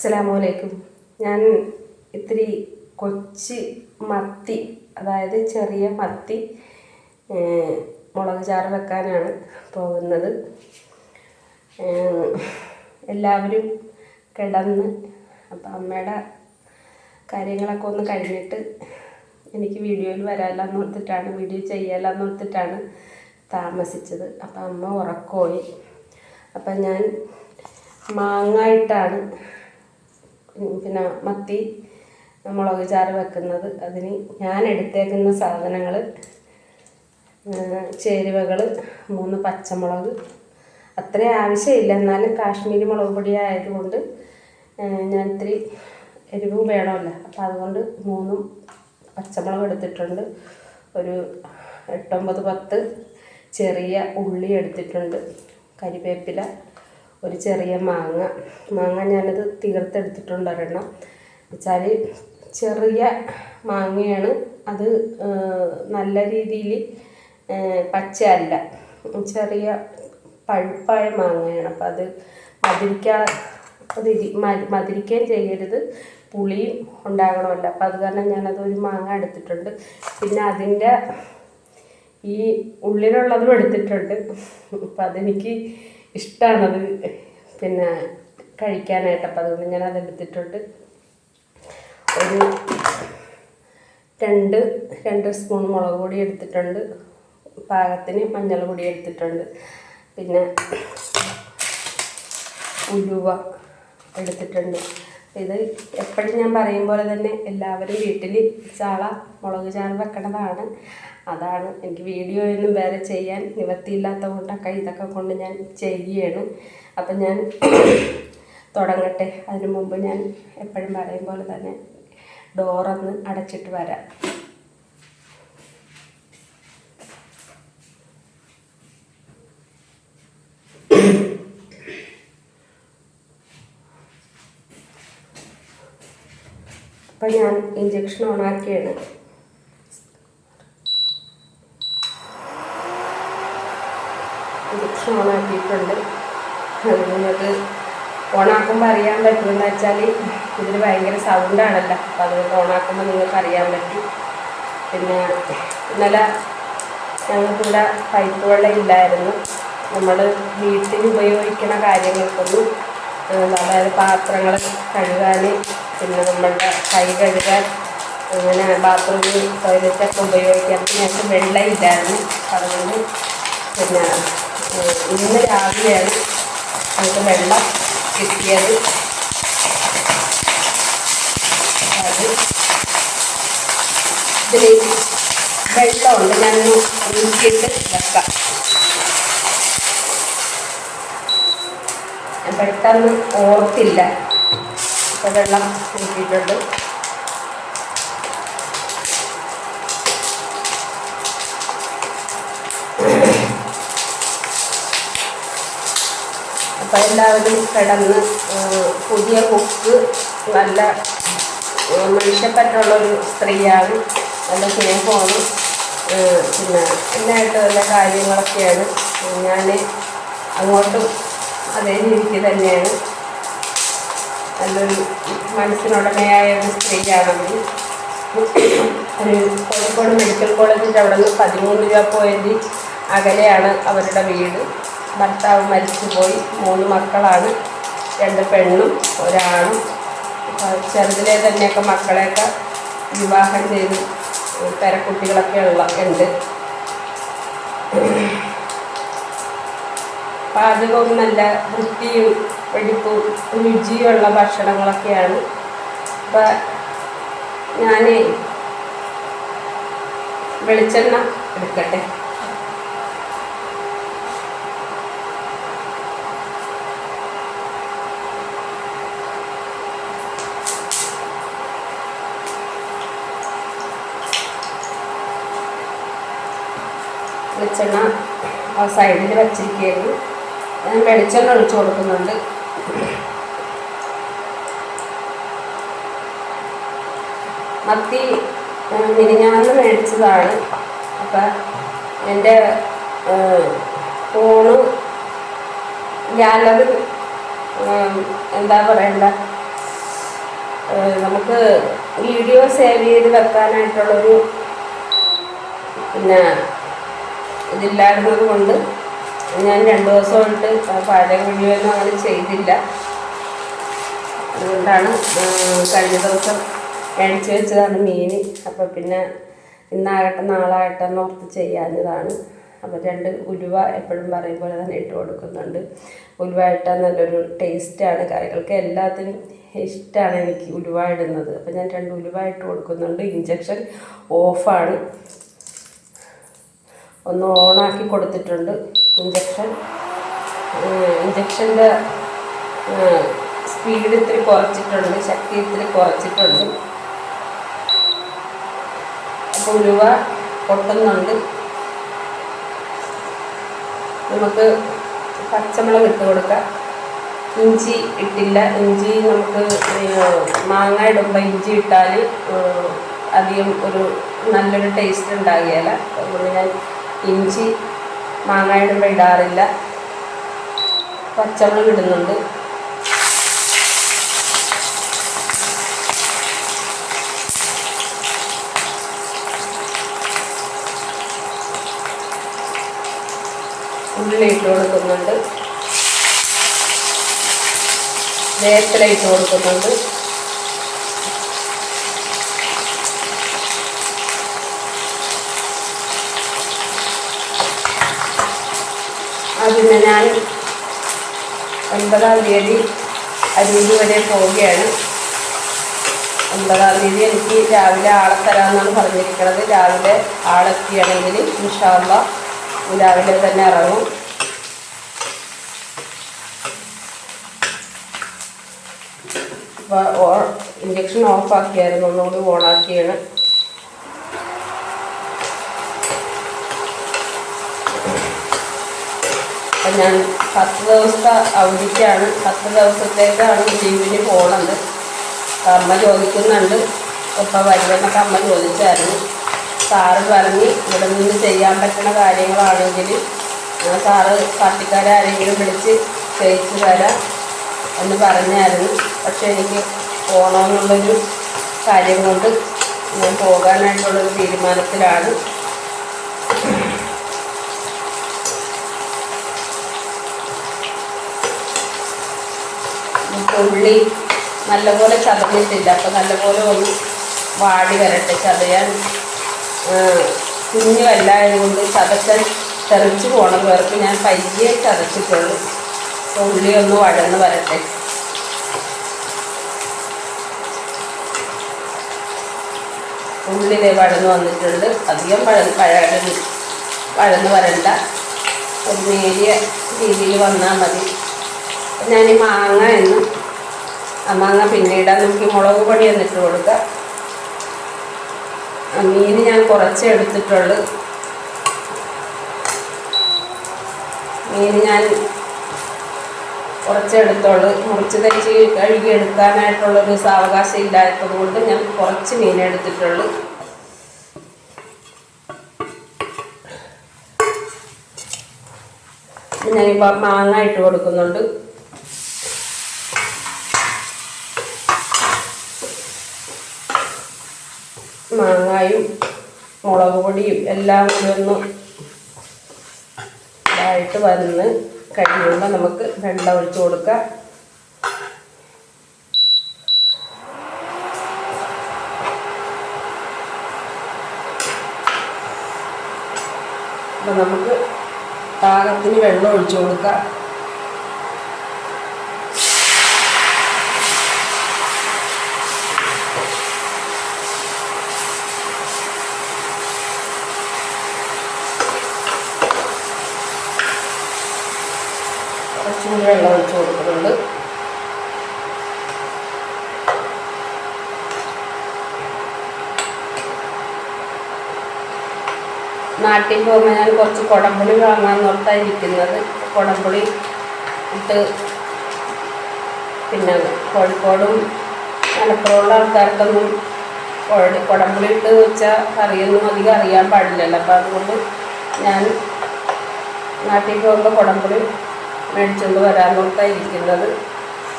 അസ്സലാമലൈക്കും ഞാൻ ഇത്തിരി കൊച്ചി മത്തി അതായത് ചെറിയ മത്തി മുളക് ചാറ് വെക്കാനാണ് പോകുന്നത്. എല്ലാവരും കിടന്ന് അപ്പം അമ്മയുടെ കാര്യങ്ങളൊക്കെ ഒന്ന് കഴിഞ്ഞിട്ട് എനിക്ക് വീഡിയോയിൽ വരാമെന്ന് ഓർത്തിട്ടാണ് വീഡിയോ ചെയ്യാമെന്ന് ഓർത്തിട്ടാണ് താമസിച്ചത്. അപ്പം അമ്മ ഉറക്കമായി അപ്പം ഞാൻ മാങ്ങായിട്ടാണ് പിന്നെ മത്തി മുളക് ചാറ് വെക്കുന്നത്. അതിന് ഞാൻ എടുത്തേക്കുന്ന സാധനങ്ങൾ ചേരുവകൾ മൂന്ന് പച്ചമുളക്. അത്ര ആവശ്യമില്ല. എന്നാലും കാശ്മീരി മുളക് പൊടി ആയതുകൊണ്ട് ഞാൻ ഇത്തിരി എരിവും വേണമല്ല. അപ്പോൾ അതുകൊണ്ട് മൂന്നും പച്ചമുളക് എടുത്തിട്ടുണ്ട്. ഒരു എട്ടൊമ്പത് പത്ത് ചെറിയ ഉള്ളി എടുത്തിട്ടുണ്ട്. കരിവേപ്പില. ഒരു ചെറിയ മാങ്ങ. മാങ്ങ ഞാനത് തീർത്തെടുത്തിട്ടുണ്ട് ഒരെണ്ണം വെച്ചാൽ ചെറിയ മാങ്ങയാണ്. അത് നല്ല രീതിയിൽ പച്ചയല്ല. ചെറിയ പഴുപ്പായ മാങ്ങയാണ്. അപ്പം അത് മധുരിക്കാ മതിരിക്കുകയും ചെയ്യരുത്. പുളിയും ഉണ്ടാകണമല്ലോ. അപ്പം അത് കാരണം ഞാനത് ഒരു മാങ്ങ എടുത്തിട്ടുണ്ട്. പിന്നെ അതിന്റെ ഈ ഉള്ളിലുള്ളതും എടുത്തിട്ടുണ്ട്. അപ്പം അതെനിക്ക് ഇഷ്ടമാണത് പിന്നെ കഴിക്കാനായിട്ട് അപ്പം അതുകൊണ്ട് ഞാൻ അത് എടുത്തിട്ടുണ്ട്. ഒരു രണ്ട് രണ്ട് സ്പൂൺ മുളക് പൊടി എടുത്തിട്ടുണ്ട്. പാകത്തിന് മഞ്ഞൾ പൊടി എടുത്തിട്ടുണ്ട്. പിന്നെ ഉലുവ എടുത്തിട്ടുണ്ട്. ഇത് എപ്പോഴും ഞാൻ പറയും പോലെ തന്നെ എല്ലാവരും വീട്ടിൽ ചാള മുളക് ചാറ് വെക്കണതാണ്. അതാണ് എനിക്ക് വീഡിയോ ഒന്നും വേറെ ചെയ്യാൻ നിവർത്തിയില്ലാത്ത കൊണ്ടൊക്കെ ഇതൊക്കെ കൊണ്ട് ഞാൻ ചെയ്യുകയാണ്. അപ്പം ഞാൻ തുടങ്ങട്ടെ. അതിനു മുമ്പ് ഞാൻ എപ്പോഴും പറയും പോലെ തന്നെ ഡോറൊന്ന് അടച്ചിട്ട് വരാം. അപ്പം ഞാൻ ഇഞ്ചക്ഷൻ ഓണാക്കിയാണ് ഇഞ്ചക്ഷൻ ഓണാക്കിയിട്ടുണ്ട് നിങ്ങൾക്ക് ഓണാക്കുമ്പോൾ അറിയാൻ പറ്റുമെന്ന് വെച്ചാൽ ഇതിന് ഭയങ്കര സൗണ്ടാണല്ലോ അപ്പോൾ അതുകൊണ്ട് ഓണാക്കുമ്പോൾ നിങ്ങൾക്ക് അറിയാൻ പറ്റും. പിന്നെ ഇന്നലെ ഞങ്ങൾക്കിവിടെ പൈപ്പ് വെള്ളം ഇല്ലായിരുന്നു. നമ്മൾ വീട്ടിൽ ഉപയോഗിക്കുന്ന കാര്യങ്ങൾക്കൊന്നും അതായത് പാത്രങ്ങൾ കഴുകാൻ പിന്നെ നമ്മളുടെ കൈ കഴുകാൻ അങ്ങനെ ബാത്റൂമിൽ ടോയ്ലറ്റൊക്കെ ഉപയോഗിക്കാൻ. ഞങ്ങൾക്ക് വെള്ളം ഇല്ലായിരുന്നു. അതുകൊണ്ട് പിന്നെ ഇന്ന് രാവിലെയാണ് നമുക്ക് വെള്ളം കിട്ടിയത്. അത് ഇതിൽ വെള്ളമുണ്ട്. ഞാനൊന്ന് ഊറ്റിയിട്ട് വെക്കാം. പെട്ടെന്ന് ഓർത്തില്ല. ഇപ്പോൾ വെള്ളം ഊറ്റിയിട്ടുണ്ട് അപ്പോൾ എല്ലാവരും കിടന്ന് പുതിയ കുക്ക് നല്ല മനുഷ്യപ്പറ്റുള്ളൊരു സ്ത്രീയാണ്. നല്ല സ്നേഹമാണ്. പിന്നെ എന്നായിട്ട് നല്ല കാര്യങ്ങളൊക്കെയാണ്. ഞാൻ അങ്ങോട്ടും അതേ രീതിക്ക് തന്നെയാണ്. നല്ലൊരു മനസ്സിനുടമയായ ഒരു സ്ത്രീയാണെങ്കിൽ ഒരു കോഴിക്കോട് മെഡിക്കൽ കോളേജിന്റെ അവിടെ നിന്ന് പതിമൂന്ന് രൂപ പോയിന്റ് അകലെയാണ് അവരുടെ വീട്. ഭർത്താവ് മരിച്ചുപോയി. മൂന്ന് മക്കളാണ്. രണ്ട് പെണ്ണും ഒരാണും. ചെറുതിലെ തന്നെയൊക്കെ മക്കളെയൊക്കെ വിവാഹം ചെയ്ത് പേരക്കുട്ടികളൊക്കെ ഉള്ള ഉണ്ട്. പാചകവും നല്ല വൃത്തിയും വെടിപ്പും രുചിയുള്ള ഭക്ഷണങ്ങളൊക്കെയാണ്. അപ്പം ഞാൻ വെളിച്ചെണ്ണ എടുക്കട്ടെ. വെളിച്ചെണ്ണ സൈഡിൽ വച്ചിരിക്കുകയായിരുന്നു ഞാൻ വെളിച്ചെണ്ണ ഒഴിച്ചു കൊടുക്കുന്നുണ്ട്. മത്തി മിനിഞ്ഞാന്ന് മേടിച്ചതാണ്. അപ്പം എന്റെ ഫോണ് ഗാലറി എന്താ പറയണ്ട നമുക്ക് വീഡിയോ സേവ് ചെയ്ത് വെക്കാനായിട്ടുള്ളൊരു പിന്നെ ഇതില്ലായിരുന്നത് കൊണ്ട് ഞാൻ രണ്ട് കൊണ്ട് പഴയ വീഡിയോ ഒന്നും അങ്ങനെ ചെയ്തില്ല. അതുകൊണ്ടാണ് കഴിഞ്ഞ ദിവസം മേടിച്ച് വെച്ചതാണ് മീൻ. അപ്പോൾ പിന്നെ ഇന്നാകട്ടെ നാളാകട്ടെ എന്ന് ഓർത്ത് ചെയ്യാഞ്ഞതാണ്. അപ്പോൾ രണ്ട് ഉലുവ എപ്പോഴും പറയും പോലെ തന്നെ ഇട്ട് കൊടുക്കുന്നുണ്ട്. ഉലുവ ഇട്ടാൽ നല്ലൊരു ടേസ്റ്റാണ്. കറികൾക്ക് എല്ലാത്തിനും ഇഷ്ടമാണ് എനിക്ക് ഉലുവ ഇടുന്നത്. അപ്പോൾ ഞാൻ രണ്ട് ഉലുവ ഇട്ട് കൊടുക്കുന്നുണ്ട്. ഇഞ്ചക്ഷൻ ഓഫാണ്. ഒന്ന് ഓണാക്കി കൊടുത്തിട്ടുണ്ട് ഇഞ്ചക്ഷൻ ഇഞ്ചക്ഷന്റെ സ്പീഡ് ഇത്തിരി കുറച്ചിട്ടുണ്ട് ശക്തി ഇത്തിരി കുറച്ചിട്ടുണ്ട്. അപ്പോൾ ഉലുവ പൊട്ടുന്നുണ്ട്. നമുക്ക് പച്ചമുളക് ഇട്ട് കൊടുക്കാം. ഇഞ്ചി ഇട്ടില്ല. ഇഞ്ചി നമുക്ക് മാങ്ങ ഇടുമ്പോൾ ഇഞ്ചി ഇട്ടാൽ അധികം ഒരു നല്ലൊരു ടേസ്റ്റ് ഉണ്ടാകുകയില്ല അതുകൊണ്ട് ഞാൻ ഇഞ്ചി മാങ്ങായിടുമ്പോൾ ഇടാറില്ല. പച്ചമുളക് ഇടുന്നുണ്ട്. ഉള്ളി ഇട്ട് കൊടുക്കുന്നുണ്ട്. വേപ്പില ഇട്ട് കൊടുക്കുന്നുണ്ട്. അതിന് ഞാൻ ഒൻപതാം തീയതി അരൂര് വരെ പോവുകയാണ്. ഒൻപതാം തീയതി എനിക്ക് രാവിലെ ആളെ തരാമെന്നാണ് പറഞ്ഞിരിക്കുന്നത്. രാവിലെ ആളെത്തിയാണെങ്കിൽ ഇൻഷാല്ല രാവിലെ തന്നെ ഇറങ്ങും. അപ്പോൾ ഇഞ്ചക്ഷൻ ഓഫാക്കിയായിരുന്നു. ഒന്നുകൂടി ഓണാക്കിയാണ്. അപ്പം ഞാൻ പത്ത് ദിവസത്തെ അവധിക്കാണ്. പത്ത് ദിവസത്തേക്കാണ് ലീവിന് പോകണത് അമ്മ ചോദിക്കുന്നുണ്ട്. ഇപ്പം വരുമെന്നൊക്കെ അമ്മ ചോദിച്ചായിരുന്നു. സാറ് പറഞ്ഞ് ഇവിടെ നിന്ന് ചെയ്യാൻ പറ്റുന്ന കാര്യങ്ങളാണെങ്കിൽ ഞാൻ സാറ് പാർട്ടിക്കാരെ ആരെങ്കിലും വിളിച്ച് ചെയ്യിച്ചു തരാം എന്ന് പറഞ്ഞായിരുന്നു. പക്ഷെ എനിക്ക് പോകണമെന്നുള്ളൊരു കാര്യം കൊണ്ട് ഞാൻ പോകാനായിട്ടുള്ളൊരു തീരുമാനത്തിലാണ്. ഉള്ളി നല്ലപോലെ ചതഞ്ഞിട്ടില്ല. അപ്പോൾ നല്ലപോലെ ഒന്ന് വാടി വരട്ടെ. ചതയാൻ കുഞ്ഞു വല്ലായതുകൊണ്ട് ചതച്ചാൽ തെറിച്ച് പോകണം പേർക്ക് ഞാൻ പയ്യെ ചതച്ചിട്ടുള്ളൂ. അപ്പോൾ ഉള്ളി ഒന്ന് വഴന്ന് വരട്ടെ. ഉള്ളിലെ വഴന്ന് വന്നിട്ടുണ്ട്. അധികം പഴ വഴന്ന് വഴന്ന് വരണ്ട. ഒരു നേരിയ രീതിയിൽ വന്നാൽ മതി. ഞാൻ ഈ മാങ്ങ എന്ന് മാങ്ങ പിന്നീട് നമുക്ക് മുളക് പൊടി എന്നിട്ട് കൊടുക്കാം. മീൻ ഞാൻ കുറച്ച് എടുത്തിട്ടുള്ളൂ. മീൻ ഞാൻ കുറച്ചെടുത്തോളൂ മുറിച്ച് തയ്ച്ച് കഴുകി എടുക്കാനായിട്ടുള്ളൊരു സാവകാശം ഇല്ലാത്തത് കൊണ്ട് ഞാൻ കുറച്ച് മീൻ എടുത്തിട്ടുള്ളൂ. ഞാനിപ്പോൾ മാങ്ങ ഇട്ട് കൊടുക്കുന്നുണ്ട്. മാങ്ങായും മുളക് പൊടിയും എല്ലാം കൂടി ഒന്ന് ഇതായിട്ട് വന്ന് കഴിയുമ്പോൾ നമുക്ക് വെള്ളം ഒഴിച്ച് കൊടുക്കാം. അപ്പം നമുക്ക് പാകത്തിന് വെള്ളം ഒഴിച്ചു കൊടുക്കാം കുറച്ചും കൂടി വെള്ളം ഒഴിച്ച് കൊടുക്കുന്നുണ്ട്. നാട്ടിൽ പോകുമ്പോൾ ഞാൻ കുറച്ച് കുടംപുളി വാങ്ങാൻ നോർത്താണ് ഇരിക്കുന്നത്. കുടംപുളി ഇട്ട് പിന്നെ കോഴിക്കോടും മലപ്പുറമുള്ള ആൾക്കാർക്കൊന്നും കുടംപുളി ഇട്ട് വെച്ചാൽ കറിയൊന്നും അധികം അറിയാൻ പാടില്ലല്ലോ. അപ്പോൾ അതുകൊണ്ട് ഞാൻ നാട്ടിൽ പോകുമ്പോൾ കുടംപുളി മേടിച്ചുകൊണ്ട് വരാൻ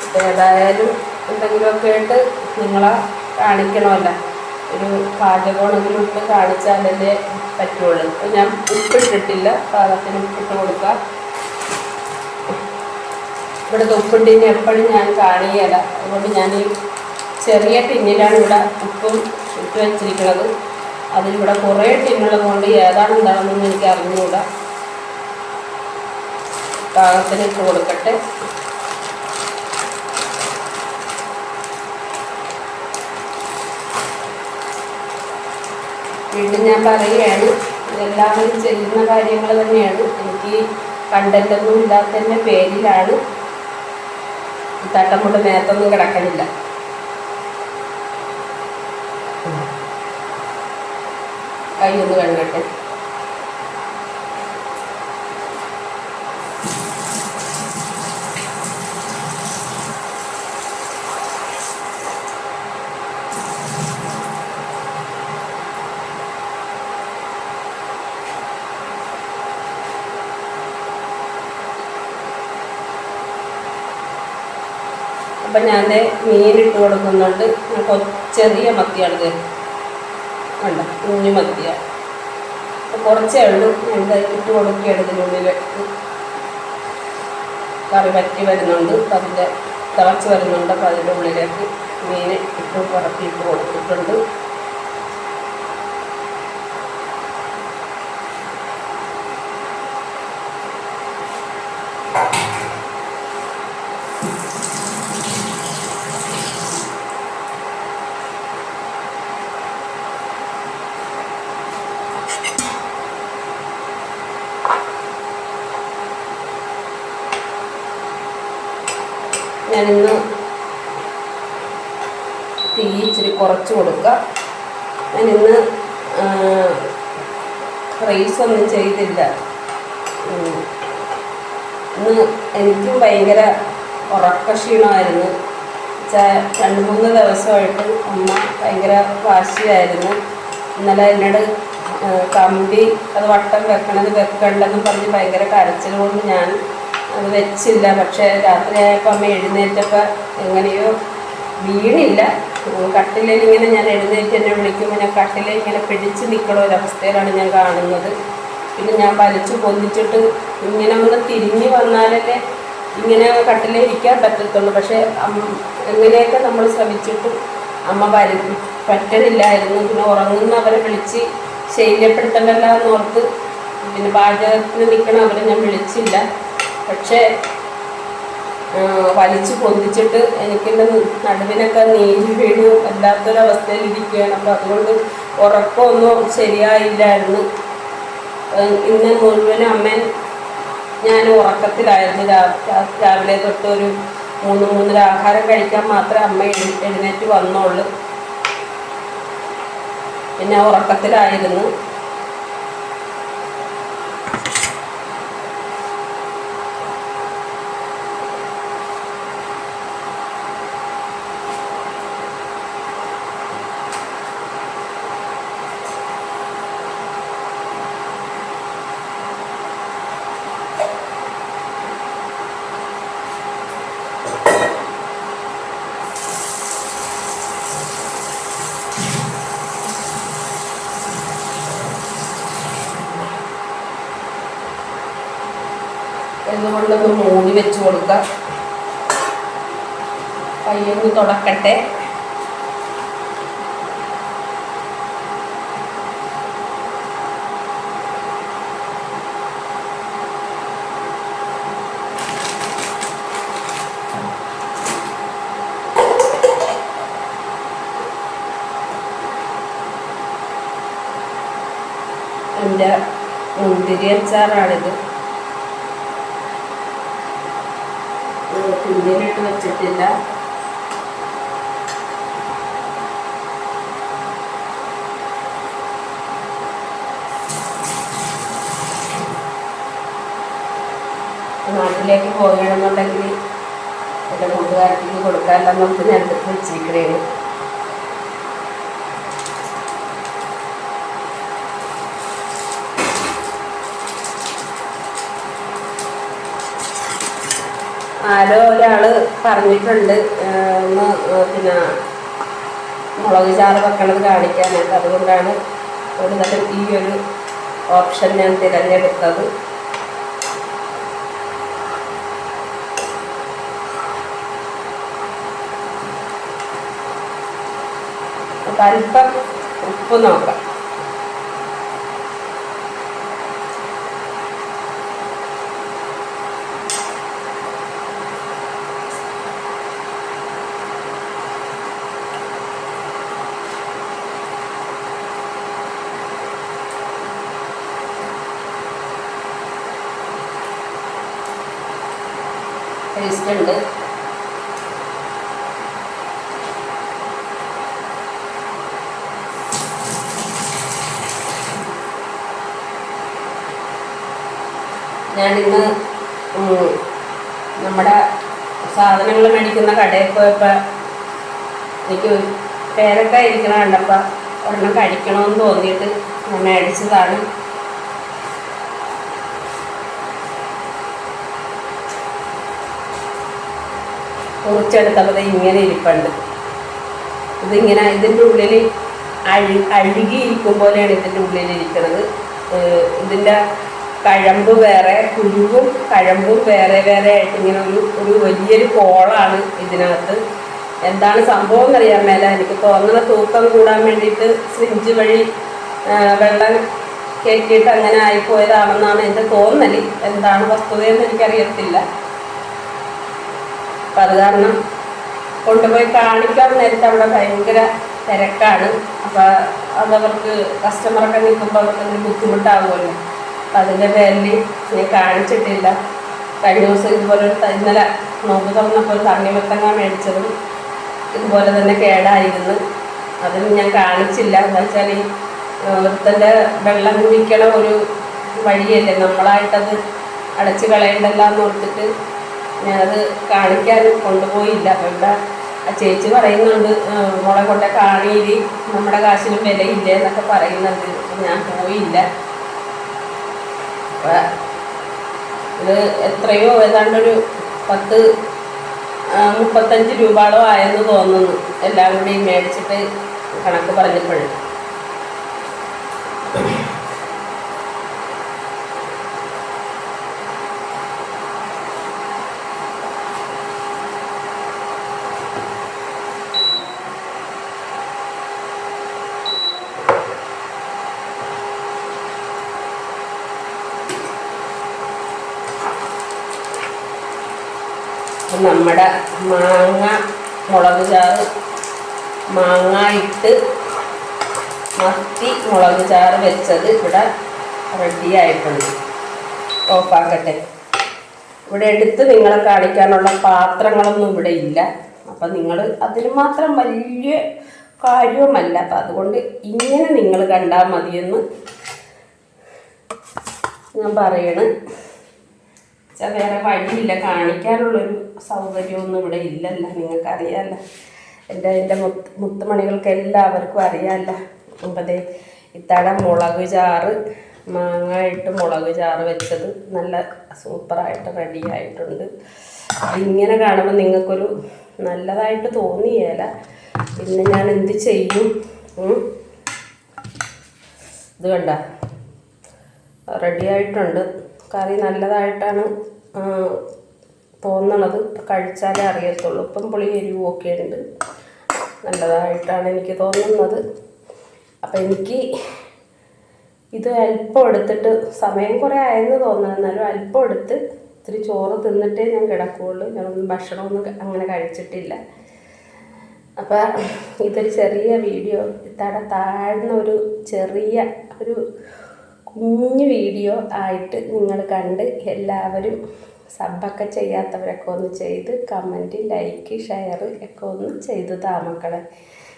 അപ്പോൾ ഏതായാലും എന്തെങ്കിലുമൊക്കെ ആയിട്ട് നിങ്ങളെ കാണിക്കണമല്ലോ. ഒരു പാചകമാണെങ്കിലും ഉപ്പ് കാണിച്ചാലല്ലേ പറ്റുള്ളൂ. ഇപ്പം ഞാൻ ഉപ്പിട്ടിട്ടില്ല പാകത്തിന് ഉപ്പിട്ട് കൊടുക്കാം. ഇവിടുത്തെ ഉപ്പുണ്ടിന് എപ്പോഴും ഞാൻ കാണിയല്ല അതുകൊണ്ട് ഞാൻ ഈ ചെറിയ ടിന്നിലാണ് ഇവിടെ ഉപ്പും ഇട്ട് വെച്ചിരിക്കുന്നത്. അതിലിവിടെ കുറേ ടിന്നുള്ളത് കൊണ്ട് ഏതാണ് എന്താണെന്നൊന്നും എനിക്ക് അറിഞ്ഞുകൂടാ പാകത്തിന് ഇട്ട് കൊടുക്കട്ടെ വീണ്ടും ഞാൻ പറയുകയാണ് ഇതെല്ലാവരും ചെയ്യുന്ന കാര്യങ്ങൾ തന്നെയാണ്. എനിക്ക് കണ്ടന്റൊന്നും ഇല്ലാത്തതിന്റെ പേരിലാണ് തട്ടം കൊണ്ട് നേരത്തൊന്നും കിടക്കണില്ല. കൈ ഒന്ന് കഴുകട്ടെ. ഞാൻ മീനിട്ട് കൊടുക്കുന്നുണ്ട്. ചെറിയ മത്തിയാണ് ഇത്. വേണ്ട കുഞ്ഞു മത്തിയ. കുറച്ചേ ഉള്ളൂ. എന്താ ഇട്ട് കൊടുക്കുകയാണ് ഇതിനുള്ളിൽ കറി വറ്റി വരുന്നുണ്ട്. അപ്പം അതിന്റെ തിളച്ച് വരുന്നുണ്ട്. അപ്പോൾ അതിന്റെ ഉള്ളിലേക്ക് മീൻ ഇട്ട് പുറത്തിട്ട് കൊടുത്തിട്ടുണ്ട് ഞാനിന്ന് തീ ഇച്ചിരി കുറച്ച് കൊടുക്കുക. ഞാൻ റൈസ് ഒന്നും ചെയ്തില്ല. ഇന്ന് എനിക്കും ഭയങ്കര ഉറക്കക്ഷീണമായിരുന്നു രണ്ട് മൂന്ന് ദിവസമായിട്ട് അമ്മ ഭയങ്കര വാശിയായിരുന്നു. ഇന്നലെ എന്നോട് കമ്പി അത് വട്ടം വെക്കണത് വെക്കണ്ടെന്ന് പറഞ്ഞ് ഭയങ്കര കരച്ചിൽ കൊണ്ട് ഞാൻ അത് വെച്ചില്ല. പക്ഷേ രാത്രിയായപ്പോൾ അമ്മ എഴുന്നേറ്റപ്പോൾ എങ്ങനെയോ വീണില്ല. കട്ടിലിൽ ഇങ്ങനെ ഞാൻ എഴുന്നേറ്റ് എന്നെ വിളിക്കുമ്പോൾ ഞാൻ കട്ടിലിൽ ഇങ്ങനെ പിടിച്ച് നിൽക്കണ ഒരവസ്ഥയിലാണ് ഞാൻ കാണുന്നത്. പിന്നെ ഞാൻ വലിച്ചു പൊന്തിച്ചിട്ട് ഇങ്ങനെ ഒന്ന് തിരിഞ്ഞ് വന്നാലല്ലേ ഇങ്ങനെ കട്ടിലേ ഇരിക്കാൻ പറ്റത്തുള്ളൂ. പക്ഷേ എങ്ങനെയൊക്കെ നമ്മൾ ശ്രമിച്ചിട്ടും അമ്മ വരും പറ്റണില്ലായിരുന്നു. പിന്നെ ഉറങ്ങുന്ന അവരെ വിളിച്ച് ശല്യപ്പെടുത്തണ്ടല്ലോ എന്നോർത്ത് പിന്നെ പാചകത്തിന് നിൽക്കണവരെ ഞാൻ വിളിച്ചില്ല. പക്ഷേ വലിച്ചു പൊന്തിച്ചിട്ട് എനിക്കെന്റെ നടുവിനൊക്കെ നീര് വീണ് വല്ലാത്തൊരവസ്ഥയിൽ ഇരിക്കുകയാണ് അപ്പോൾ അതുകൊണ്ട് ഉറക്കമൊന്നും ശരിയായില്ലായിരുന്നു. ഇന്ന് മുഴുവനും അമ്മൻ ഞാൻ ഉറക്കത്തിലായിരുന്നു. രാവിലെ തൊട്ട് ഒരു മൂന്ന് മൂന്നര ആഹാരം കഴിക്കാൻ മാത്രമേ അമ്മ എഴു- എഴുന്നേറ്റ് വന്നോളൂ പിന്നെ ഉറക്കത്തിലായിരുന്നു. കൊടുക്കാം. കയ്യൊന്ന് തുടക്കട്ടെ. എന്റെ മുന്തിരി അച്ചാറാണിത്. കുഞ്ഞിലിട്ട് വെച്ചിട്ടില്ല. നാട്ടിലേക്ക് പോകണമെന്നുണ്ടെങ്കിൽ എന്റെ കൂട്ടുകാർക്ക് കൊടുക്കാനുള്ള നമുക്ക് എടുത്ത് വെച്ചിരിക്കണേന്. ആരോ ഒരാൾ പറഞ്ഞിട്ടുണ്ട് ഒന്ന് പിന്നെ മുളക് ചാറ് വെക്കണത് കാണിക്കാനായിട്ട്. അതുകൊണ്ടാണ് കൂടുതലും ഈ ഒരു ഓപ്ഷൻ ഞാൻ തിരഞ്ഞെടുത്തത്. അപ്പം ഉപ്പ് നോക്കാം. ടേസ്റ്റ് ഉണ്ട്. ഞാനിന്ന് നമ്മുടെ സാധനങ്ങൾ മേടിക്കുന്ന കടയിൽ പോയപ്പോൾ എനിക്ക് പേരക്ക ഇരിക്കണ കണ്ടപ്പോൾ ഒരെണ്ണം കഴിക്കണമെന്ന് തോന്നിയിട്ട് ഞാൻ മേടിച്ചതാണ്. മുറിച്ചെടുത്തപ്പോൾ ഇങ്ങനെ ഇരിപ്പുണ്ട്. ഇതിങ്ങനെ ഇതിന്റെ ഉള്ളിൽ അഴു അഴുകിയിരിക്കും പോലെയാണ് ഇതിന്റെ ഉള്ളിൽ ഇരിക്കുന്നത് ഇതിന്റെ കഴമ്പ് വേറെ കുരുവും കഴമ്പും വേറെ വേറെ ആയിട്ട് ഇങ്ങനെ ഒരു ഒരു വലിയൊരു കോളാണ് ഇതിനകത്ത്. എന്താണ് സംഭവം എന്നറിയാൻ മേല. എനിക്ക് തോന്നുന്ന തൂക്കം കൂടാൻ വേണ്ടിയിട്ട് സ്വിഞ്ച് വഴി വെള്ളം കയറ്റിയിട്ട് അങ്ങനെ ആയിപ്പോയതാണെന്നാണ് എന്റെ തോന്നൽ എന്താണ് വസ്തുതയെന്ന് എനിക്കറിയത്തില്ല. അപ്പം അത് കാരണം കൊണ്ടുപോയി കാണിക്കാൻ നേരത്തെ അവിടെ ഭയങ്കര തിരക്കാണ്. അപ്പോൾ അതവർക്ക് കസ്റ്റമറൊക്കെ നിൽക്കുമ്പോൾ അവർക്ക് ബുദ്ധിമുട്ടാവുമല്ലോ. അപ്പം അതിന്റെ പേരിൽ ഞാൻ കാണിച്ചിട്ടില്ല. കഴിഞ്ഞ ദിവസം ഇതുപോലെ ഇന്നലെ നോമ്പ് തുറന്നപ്പോൾ തണ്ണി തണ്ണിമത്തങ്ങ മേടിച്ചതും ഇതുപോലെ തന്നെ കേടായിരുന്നു. അതിന് ഞാൻ കാണിച്ചില്ല. എന്താ വെച്ചാൽ ഈ വൃത്തന്റെ വെള്ളം കുടിക്കണ ഒരു വഴിയല്ലേ? നമ്മളായിട്ടത് അടച്ചു കളയണ്ടല്ലോ എന്ന് ഓർത്തിട്ട് ഞാനത് കാണിക്കാൻ കൊണ്ടുപോയില്ല. അപ്പം ആ ചേച്ചി പറയുന്നുണ്ട് മുളെ കൊണ്ട് കാണിയിൽ നമ്മുടെ കാശിനും വിലയില്ല എന്നൊക്കെ പറയുന്നുണ്ട്. ഞാൻ പോയില്ല. ഇത് എത്രയോ ഏതാണ്ടൊരു പത്ത് മുപ്പത്തഞ്ച് രൂപയോളം ആയെന്ന് തോന്നുന്നു. എല്ലാം കൂടി മേടിച്ചിട്ട് കണക്ക് പറഞ്ഞപ്പോഴും. നമ്മുടെ മാങ്ങ മുളക് ചാറ് മാങ്ങ ഇട്ട് മത്തി മുളക് ചാറ് വെച്ചത് ഇവിടെ റെഡി ആയിട്ടുണ്ട്. ഓഫാക്കട്ടെ. ഇവിടെ എടുത്ത് നിങ്ങളെ കാണിക്കാനുള്ള പാത്രങ്ങളൊന്നും ഇവിടെ ഇല്ല. അപ്പം നിങ്ങൾ അതിന് മാത്രം വലിയ കാര്യവുമല്ല. അപ്പം അതുകൊണ്ട് ഇങ്ങനെ നിങ്ങൾ കണ്ടാൽ മതിയെന്ന് ഞാൻ പറയണ്. വെച്ചാൽ വേറെ വഴിയില്ല. കാണിക്കാനുള്ളൊരു സൗകര്യമൊന്നും ഇവിടെ ഇല്ലല്ലോ. നിങ്ങൾക്കറിയാമല്ലോ എന്റെ എന്റെ മുത്ത് മുത്തുമണികൾക്ക് എല്ലാവർക്കും അറിയാമല്ലോ അപ്പം ദേ ഇത്തട മുളക് ചാറ് മാങ്ങ ഇട്ട് മുളക് ചാറ് വെച്ചത് നല്ല സൂപ്പറായിട്ട് റെഡിയായിട്ടുണ്ട്. ഇങ്ങനെ കാണുമ്പോൾ നിങ്ങൾക്കൊരു നല്ലതായിട്ട് തോന്നിയേല. പിന്നെ ഞാൻ എന്ത് ചെയ്യും? ഇത് കണ്ട. റെഡി ആയിട്ടുണ്ട് കറി നല്ലതായിട്ടാണ് തോന്നണത് കഴിച്ചാലേ അറിയത്തുള്ളൂ. ഇപ്പം പുളി എരിവും ഒക്കെ ഉണ്ട്. നല്ലതായിട്ടാണ് എനിക്ക് തോന്നുന്നത്. അപ്പം എനിക്ക് ഇത് അല്പം എടുത്തിട്ട് സമയം കുറേ ആയെന്ന് തോന്നുന്നു. എന്നാലും അല്പം എടുത്ത് ഇത്തിരി ചോറ് തിന്നിട്ടേ ഞാൻ കിടക്കുകയുള്ളൂ ഞാനൊന്നും ഭക്ഷണമൊന്നും അങ്ങനെ കഴിച്ചിട്ടില്ല. അപ്പം ഇതൊരു ചെറിയ വീഡിയോ. ഇത്തടെ താഴ്ന്ന ഒരു ചെറിയ ഒരു കുഞ്ഞു വീഡിയോ ആയിട്ട് നിങ്ങൾ കണ്ട് എല്ലാവരും സബ്ബൊക്കെ ചെയ്യാത്തവരൊക്കെ ഒന്ന് ചെയ്ത് കമന്റ് ലൈക്ക് ഷെയർ ഒക്കെ ഒന്ന് ചെയ്ത് താ മക്കളെ.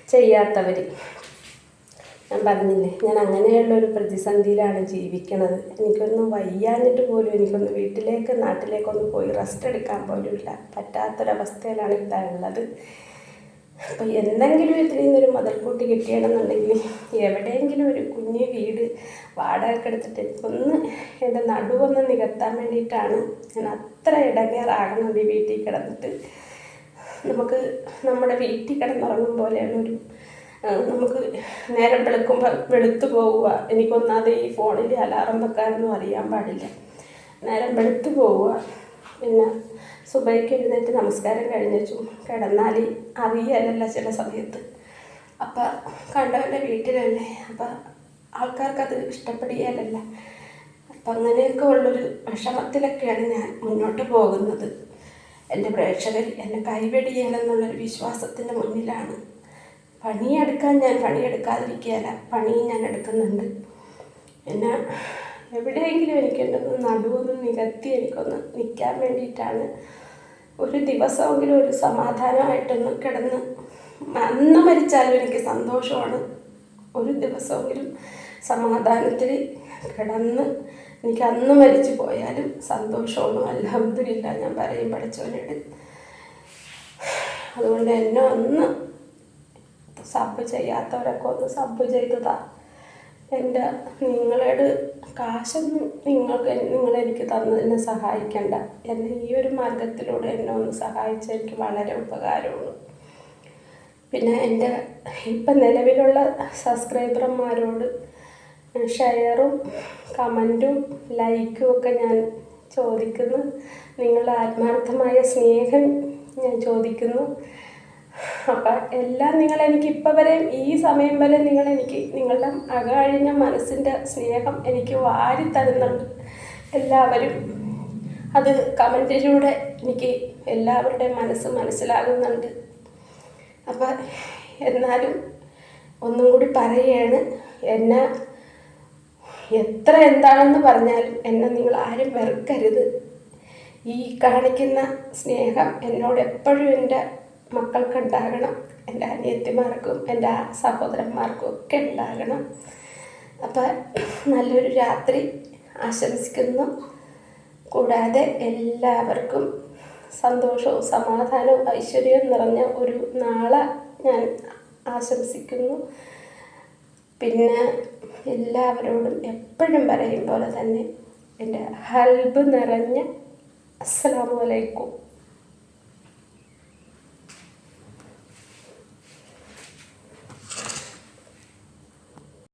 ചെയ്യാത്തവർ ഞാൻ പറഞ്ഞില്ലേ ഞാൻ അങ്ങനെയുള്ളൊരു പ്രതിസന്ധിയിലാണ് ജീവിക്കണത്. എനിക്കൊന്നും വയ്യാഞ്ഞിട്ട് പോലും എനിക്കൊന്ന് വീട്ടിലേക്ക് നാട്ടിലേക്കൊന്ന് പോയി റെസ്റ്റ് എടുക്കാൻ പോലും ഇല്ല. പറ്റാത്തൊരവസ്ഥയിലാണ് ഇതാ ഉള്ളത്. അപ്പോൾ എന്തെങ്കിലും ഇതിൽ നിന്നൊരു മുതൽക്കൂട്ടി കിട്ടിയണമെന്നുണ്ടെങ്കിൽ എവിടെയെങ്കിലും ഒരു കുഞ്ഞു വീട് വാടകയ്ക്ക് എടുത്തിട്ട് ഒന്ന് എന്റെ നടുവൊന്ന് നികത്താൻ വേണ്ടിയിട്ടാണ് ഞാൻ അത്ര ഇടങ്ങേറാകുന്നുണ്ട് ഈ വീട്ടിൽ കിടന്നിട്ട്. നമുക്ക് നമ്മുടെ വീട്ടിൽ കിടന്നുറങ്ങും പോലെയാണ് ഒരു നമുക്ക് നേരം വെളുക്കുമ്പോൾ വെളുത്തു പോവുക. എനിക്കൊന്നാതെ ഈ ഫോണിൽ അലാറം വെക്കാനൊന്നും അറിയാൻ പാടില്ല. നേരം വെളുത്തു പോവുക. പിന്നെ സുബൈക്ക് എഴുന്നേറ്റ് നമസ്കാരം കഴിഞ്ഞു കിടന്നാൽ അറിയാനല്ല ചില സമയത്ത്. അപ്പം കണ്ടവന്റെ വീട്ടിലല്ലേ. അപ്പം ആൾക്കാർക്കത് ഇഷ്ടപ്പെടുകയല്ല അപ്പം അങ്ങനെയൊക്കെ ഉള്ളൊരു വിഷമത്തിലൊക്കെയാണ് ഞാൻ മുന്നോട്ട് പോകുന്നത്. എന്റെ പ്രേക്ഷകർ എന്നെ കൈവെടിയാലെന്നുള്ളൊരു വിശ്വാസത്തിന്റെ മുന്നിലാണ്. പണിയെടുക്കാൻ ഞാൻ പണിയെടുക്കാതിരിക്കുകയല്ല പണി ഞാൻ എടുക്കുന്നുണ്ട്. പിന്നെ എവിടെയെങ്കിലും എനിക്കെന്റെ ഒന്ന് നടുവൊന്ന് നികത്തി എനിക്കൊന്ന് നിൽക്കാൻ വേണ്ടിയിട്ടാണ് ഒരു ദിവസമെങ്കിലും ഒരു സമാധാനമായിട്ടൊന്ന് കിടന്ന് അന്ന് മരിച്ചാലും എനിക്ക് സന്തോഷമാണ്. ഒരു ദിവസമെങ്കിലും സമാധാനത്തിൽ കിടന്ന് എനിക്ക് അന്ന് മരിച്ചു പോയാലും സന്തോഷമാണ്. അലഹമില്ല ഞാൻ പറയും പഠിച്ചവനോട് അതുകൊണ്ട് എന്നെ ഒന്ന് സബ് ചെയ്യാത്തവരൊക്കെ ഒന്ന് സബ് ചെയ്തതാ. എന്റെ നിങ്ങളുടെ കാശൊന്നും നിങ്ങൾക്ക് നിങ്ങൾ എനിക്ക് തന്നതിന് സഹായിക്കണ്ട. എന്നെ ഈ ഒരു മാർഗത്തിലൂടെ എന്നെ ഒന്ന് സഹായിച്ച എനിക്ക് വളരെ ഉപകാരമാണ്. പിന്നെ എന്റെ ഇപ്പം നിലവിലുള്ള സബ്സ്ക്രൈബർമാരോട് ഷെയറും കമന്റും ലൈക്കും ഒക്കെ ഞാൻ ചോദിക്കുന്നു. നിങ്ങളുടെ ആത്മാർത്ഥമായ സ്നേഹം ഞാൻ ചോദിക്കുന്നു. അപ്പം എല്ലാം നിങ്ങൾ എനിക്ക് ഇപ്പം വരെ ഈ സമയം വരെ നിങ്ങൾ എനിക്ക് നിങ്ങളുടെ അകഴിഞ്ഞ മനസ്സിന്റെ സ്നേഹം എനിക്ക് വാരി തരുന്നുണ്ട്. എല്ലാവരും അത് കമന്റിലൂടെ എനിക്ക് എല്ലാവരുടെ മനസ്സ് മനസ്സിലാകുന്നുണ്ട്. അപ്പം എന്നാലും ഒന്നും കൂടി പറയുകയാണ് എന്നെ എത്ര എന്താണെന്ന് പറഞ്ഞാലും എന്നെ നിങ്ങൾ ആരും വെറുക്കരുത്. ഈ കാണിക്കുന്ന സ്നേഹം എന്നോട് എപ്പോഴും എന്റെ മക്കൾക്ക് ഉണ്ടാകണം എന്റെ അനിയത്തിമാർക്കും എന്റെ സഹോദരന്മാർക്കും ഒക്കെ ഉണ്ടാകണം. അപ്പം നല്ലൊരു രാത്രി ആശംസിക്കുന്നു. കൂടാതെ എല്ലാവർക്കും സന്തോഷവും സമാധാനവും ഐശ്വര്യവും നിറഞ്ഞ ഒരു നാളെ ഞാൻ ആശംസിക്കുന്നു. പിന്നെ എല്ലാവരോടും എപ്പോഴും പറയും പോലെ തന്നെ എന്റെ ഹൽബ് നിറഞ്ഞ അസ്സലാമു അലൈക്കും.